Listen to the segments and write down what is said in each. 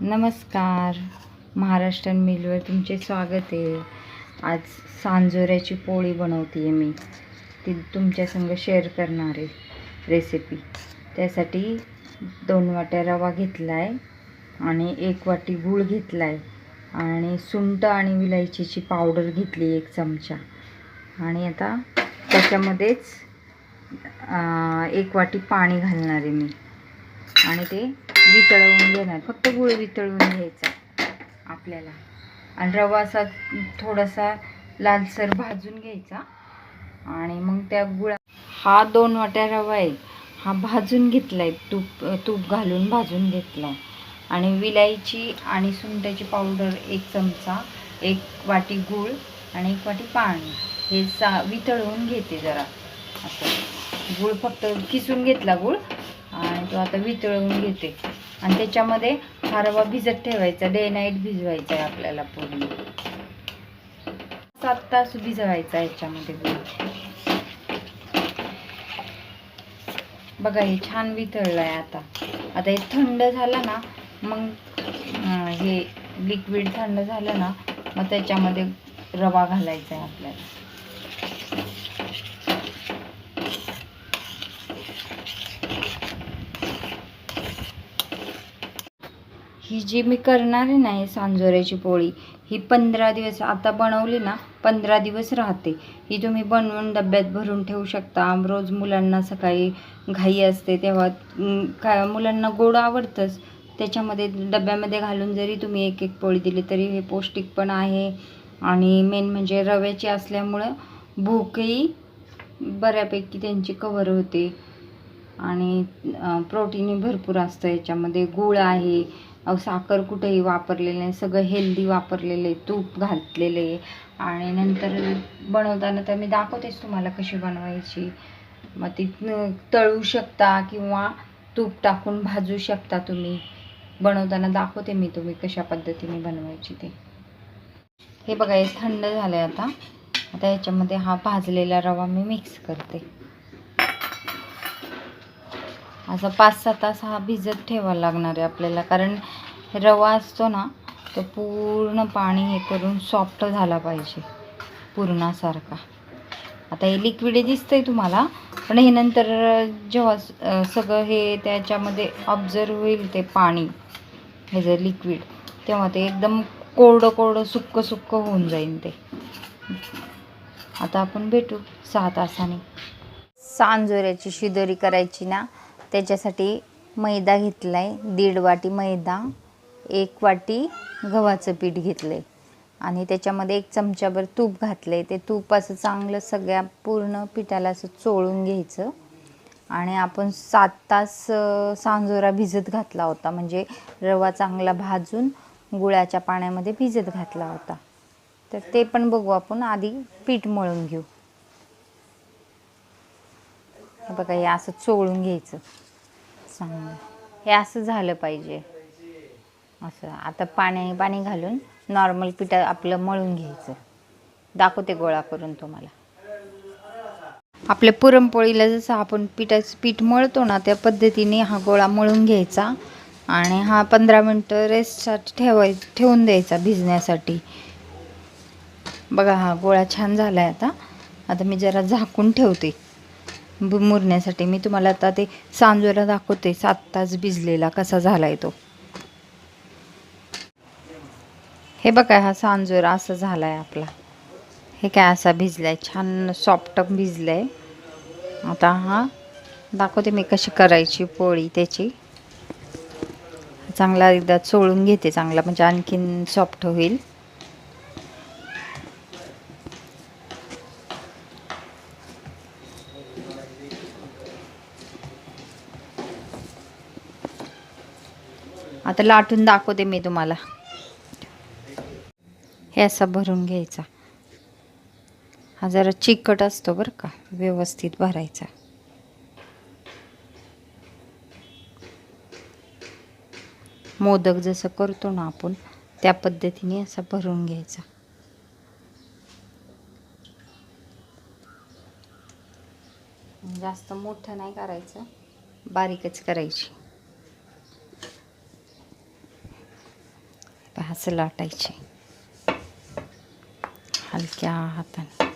नमस्कार. महाराष्ट्रन मिलवर तुमचे स्वागत आहे. आज सांजोऱ्याची पोळी बनवते आहे मी. ती तुमच्या संग शेअर करणार आहे. रेसिपी त्यासाठी दोन वाट्या रवा घेतला आहे आणि एक वाटी गूळ घेतला आहे आणि सुंट आणि विलायचीची पावडर घेतली एक चमचा. आणि आता त्याच्यामध्येच एक वाटी पाणी घालणार आहे मी. आणि ते वितळवून घेणार. फक्त गुळ वितळवून घ्यायचा आपल्याला. आणि रवा असा थोडासा लालसर भाजून घ्यायचा. आणि मग त्या गुळा हा दोन वाट्या रवा आहे. हा भाजून घेतला आहे तूप तूप घालून भाजून घेतला आहे आणि विलायची आणि सुंठाची पावडर एक चमचा एक वाटी गूळ आणि एक वाटी पाणी हे सा वितळवून घेते जरा. असं. गूळ फक्त किसून घेतला गूळ आणि तो आता वितळवून घेते. आणि त्याच्यामध्ये हा रवा भिजत ठेवायचा डे नाईट भिजवायचा आहे आपल्याला पूर्ण. सात तास भिजवायचा याच्यामध्ये. बघा हे छान वितळलं आहे आता. आता हे थंड झालं ना मग हे लिक्विड थंड झालं ना मग त्याच्यामध्ये रवा घालायचा आहे आपल्याला. ही जी मी करणार आहे ना ही सांजोऱ्याची पोळी ही पंधरा दिवस आता बनवली ना पंधरा दिवस राहते. ही तुम्ही बनवून डब्यात भरून ठेवू शकता. रोज मुलांना सकाळी घाई असते तेव्हा काय मुलांना गोड आवडतंच. त्याच्यामध्ये डब्यामध्ये घालून जरी तुम्ही एक एक पोळी दिली तरी हे पौष्टिक पण आहे. आणि मेन म्हणजे रव्याची असल्यामुळं भूकही बऱ्यापैकी त्यांची कव्हर होते. आणि प्रोटीनही भरपूर असतं. याच्यामध्ये गूळ आहे साखर कुठेही वापरलेलं नाही. सगळं हेल्दी वापरलेलं आहे. तूप घातलेलं आहे. आणि नंतर बनवताना तर मी दाखवतेच तुम्हाला कशी बनवायची. मग ती तळू शकता किंवा तूप टाकून भाजू शकता तुम्ही. बनवताना दाखवते मी तुम्ही कशा पद्धतीने बनवायची ते. हे बघा हे थंड झालं आहे आता. आता याच्यामध्ये हा भाजलेला रवा मी मिक्स करते. असं पाच सहा तास हा भिजत ठेवावा लागणार आहे आपल्याला. कारण रवा असतो ना तो पूर्ण पाणी हे करून सॉफ्ट झाला पाहिजे पूर्णासारखा. आता हे लिक्विड दिसतंय तुम्हाला पण हे नंतर जेव्हा सगळं हे त्याच्यामध्ये ऑब्झर्व होईल ते पाणी हे जर लिक्विड तेव्हा ते एकदम कोरडं कोरडं सुक्क सुक्क होऊन जाईल ते. आता आपण भेटू सहा तासाने. सांजोऱ्याची शिदोरी करायची ना त्याच्यासाठी मैदा घेतला आहे दीड वाटी मैदा एक वाटी गव्हाचं पीठ घेतलं आहे आणि त्याच्यामध्ये एक चमचाभर तूप घातलं आहे ते तूप असं चांगलं सगळ्या पूर्ण पिठाला असं चोळून घ्यायचं. आणि आपण सात तास सांजोरा भिजत घातला होता. म्हणजे रवा चांगला भाजून गुळाच्या पाण्यामध्ये भिजत घातला होता. तर ते पण बघू आपण. आधी पीठ मळून घेऊ. बघा हे असं चोळून घ्यायचं. चांगलं. हे असं झालं पाहिजे. असं. आता पाणी पाणी घालून नॉर्मल पिठा आपलं मळून घ्यायचं. दाखवते गोळा करून तुम्हाला. आपल्या पुरणपोळीला जसं आपण पिठाचं पीठ मळतो ना त्या पद्धतीने हा गोळा मळून घ्यायचा आणि हा पंधरा मिनटं रेस्टसाठी ठेवाय ठेवून द्यायचा भिजण्यासाठी. बघा हा गोळा छान झाला आहे आता. आता मी जरा झाकून ठेवते. मुरण्यासाठी. मी तुम्हाला आता ते सांजोला दाखवते. सात तास भिजलेला कसा झाला आहे तो. हे बघा हा सांजोरा असा झाला आहे आपला. हे काय असा भिजला आहे छान सॉफ्ट भिजलं आहे आता हा दाखवते मी कशी करायची पोळी त्याची. चांगला एकदा चोळून घेते चांगला म्हणजे आणखीन सॉफ्ट होईल. आता लाटून दाखवते मी तुम्हाला. हे असा भरून घ्यायचा. हा जरा चिकट असतो बरं का व्यवस्थित भरायचा. मोदक जसं करतो ना आपण त्या पद्धतीने असा भरून घ्यायचा. जास्त मोठं नाही करायचं बारीकच करायची. असं लाटायचे. हलक्या हाताने.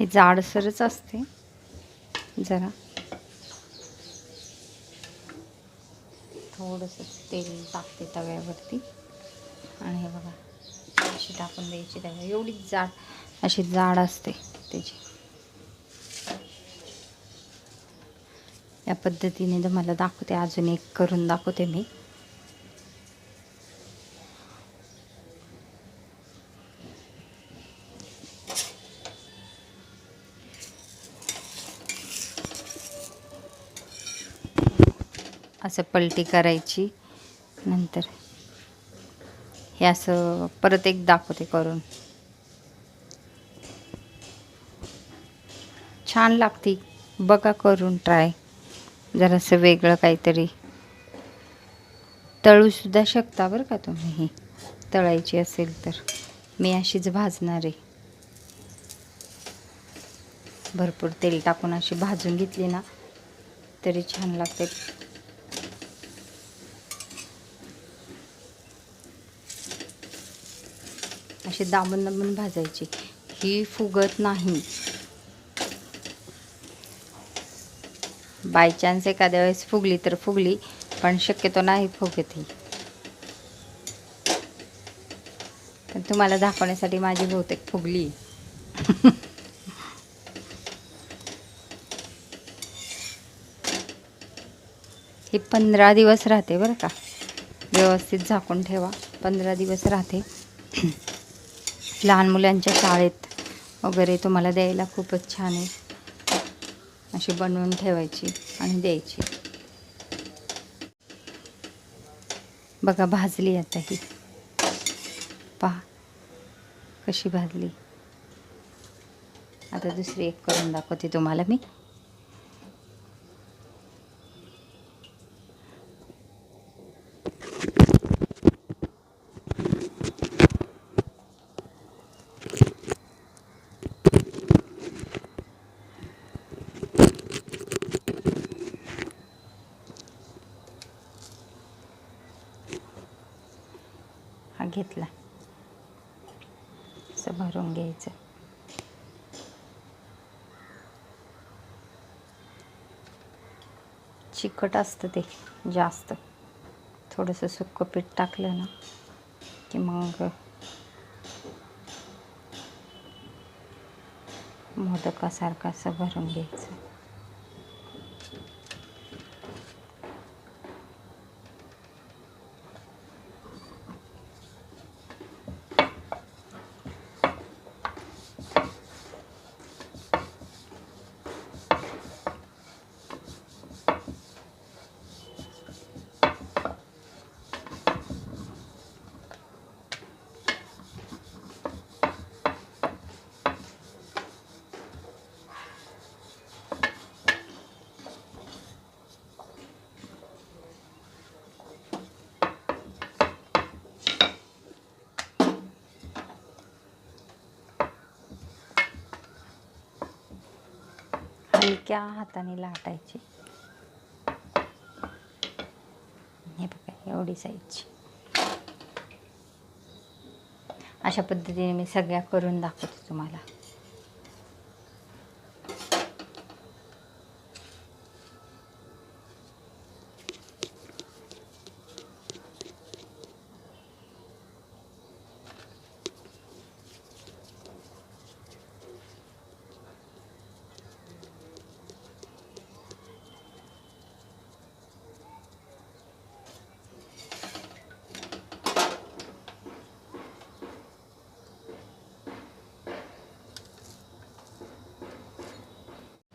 हे जाडसरच असते. जरा. थोडंसं तेल टाकते तव्यावरती. आणि हे बघा अशी टाकून द्यायची तव्या. एवढी जाड अशी जाड असते त्याची. या पद्धतीने तुम्हाला दाखवते. अजून एक करून दाखवते मी. असं पलटी करायची. नंतर हे असं परत एक दाखवते करून. छान लागती. बघा करून ट्राय. जरासं वेगळं काहीतरी. तळूसुद्धा शकता बरं का तुम्ही ही. तळायची असेल तर. मी अशीच भाजणार आहे. भरपूर तेल टाकून अशी भाजून घेतली ना तरी छान लागते. असे दाबून दाबून भाजायची. ही फुगत नाही. बाय चान्स एखाद्या वेळेस फुगली तर फुगली पण शक्यतो नाही फुगत ही. पण तुम्हाला दाखवण्यासाठी माझी बहुतेक फुगली. ही पंधरा दिवस राहते बरं का. व्यवस्थित झाकून ठेवा. पंधरा दिवस राहते. लहान मुलांच्या शाळेत वगैरे तुम्हाला द्यायला खूपच छान आहे. अशी बनवून ठेवायची आणि द्यायची. बघा भाजली आता ही. पहा कशी भाजली. आता दुसरी एक करून दाखवते तुम्हाला मी. घेतला. असं भरून घ्यायचं. चिकट असतं ते जास्त. थोडंसं सुक्कं पीठ टाकलं ना की मग मोदकासारखं असं भरून घ्यायचं. हलक्या हाताने लाटायची. हे बघा एवढी साईजची अशा पद्धतीने मी सगळ्या करून दाखवते तुम्हाला.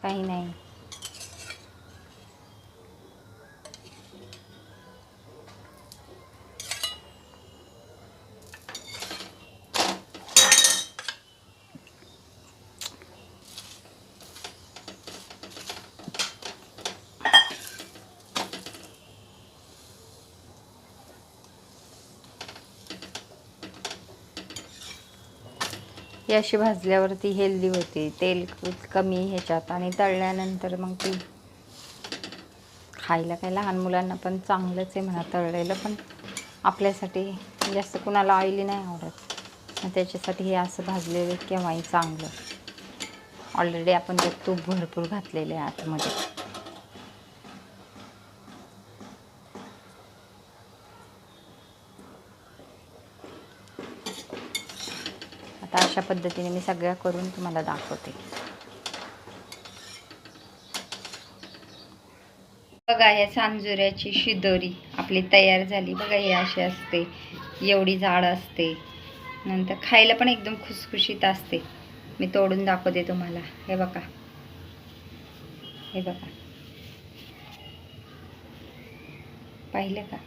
Kainai. ही अशी भाजल्यावरती हेल्दी होते. तेल कमी ह्याच्यात आणि तळल्यानंतर मग ती खायला काय लहान मुलांना पण चांगलंच आहे म्हणा तळलेलं पण आपल्यासाठी जास्त कुणाला ऑइली नाही आवडत. मग त्याच्यासाठी हे असं भाजलेलं केव्हाही चांगलं. ऑलरेडी आपण त्यात तूप भरपूर घातलेलं आहे आतमध्ये आता अशा पद्धतीने मी सगळ्या करून तुम्हाला दाखवते. बघा या सांजुऱ्याची शिदोरी आपली तयार झाली. बघा ही अशी असते. एवढी जाड असते. नंतर खायला पण एकदम खुसखुशीत असते. मी तोडून दाखवते तुम्हाला. हे बघा. हे बघा. पाहिलं का?